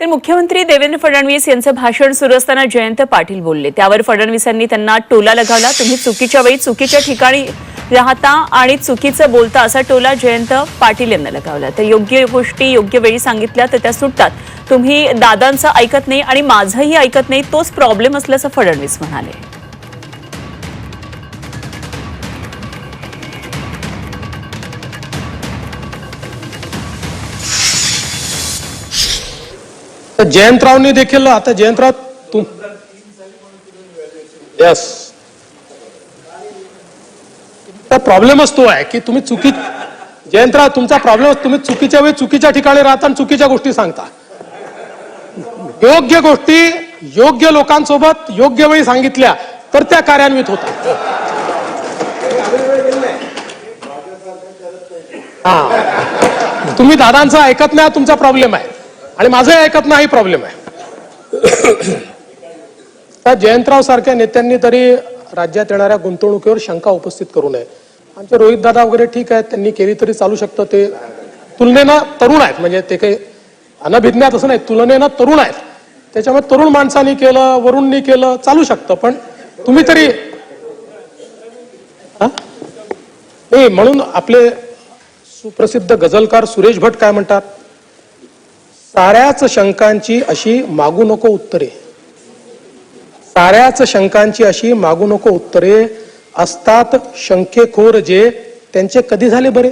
तर मुख्यमंत्री देवेंद्र फडणवीस यांचं भाषण सुरू असताना जयंत पाटील बोलले. त्यावर फडणवीसांनी त्यांना टोला लगावला. तुम्ही चुकीच्या वेळी चुकीच्या ठिकाणी राहता आणि चुकीचं बोलता असा टोला जयंत पाटील यांना लगावला. तर योग्य गोष्टी योग्य वेळी सांगितल्या तर त्या सुटतात. तुम्ही दादांचं ऐकत नाही आणि माझंही ऐकत नाही तोच प्रॉब्लेम असल्याचं फडणवीस म्हणाले. तर जयंतरावनी देखील आता जयंतराव तुम यस प्रॉब्लेमच तो आहे की तुम्ही चुकी जयंतराव तुमचा प्रॉब्लेम तुम्ही चुकीच्या वेळी चुकीच्या ठिकाणी राहता आणि चुकीच्या गोष्टी सांगता. योग्य गोष्टी योग्य लोकांसोबत योग्य वेळी सांगितल्या तर त्या कार्यान्वित होतात. हा. तुम्ही दादांचं ऐकत नाही तुमचा प्रॉब्लेम आहे. आणि माझंही ऐकत नाही प्रॉब्लेम आहे. त्या जयंतराव सारख्या नेत्यांनी तरी राज्यात येणाऱ्या गुंतवणुकीवर शंका उपस्थित करू नये. आमचे रोहित दादा वगैरे ठीक आहेत त्यांनी केली तरी चालू शकतं. ते तुलनेनं तरुण आहेत. म्हणजे ते काही अनभिज्ञात असं नाही तुलनेनं तरुण आहेत. त्याच्यामुळे तरुण माणसांनी केलं वरुणनी केलं चालू शकतं. पण तुम्ही तरी नाही म्हणून आपले सुप्रसिद्ध गझलकार सुरेश भट काय म्हणतात? साऱ्याच शंकांची अशी मागू नको उत्तरे. साऱ्याच शंकांची अशी मागू नको उत्तरे असतात शंकेखोर जे त्यांचे कधी झाले बरे?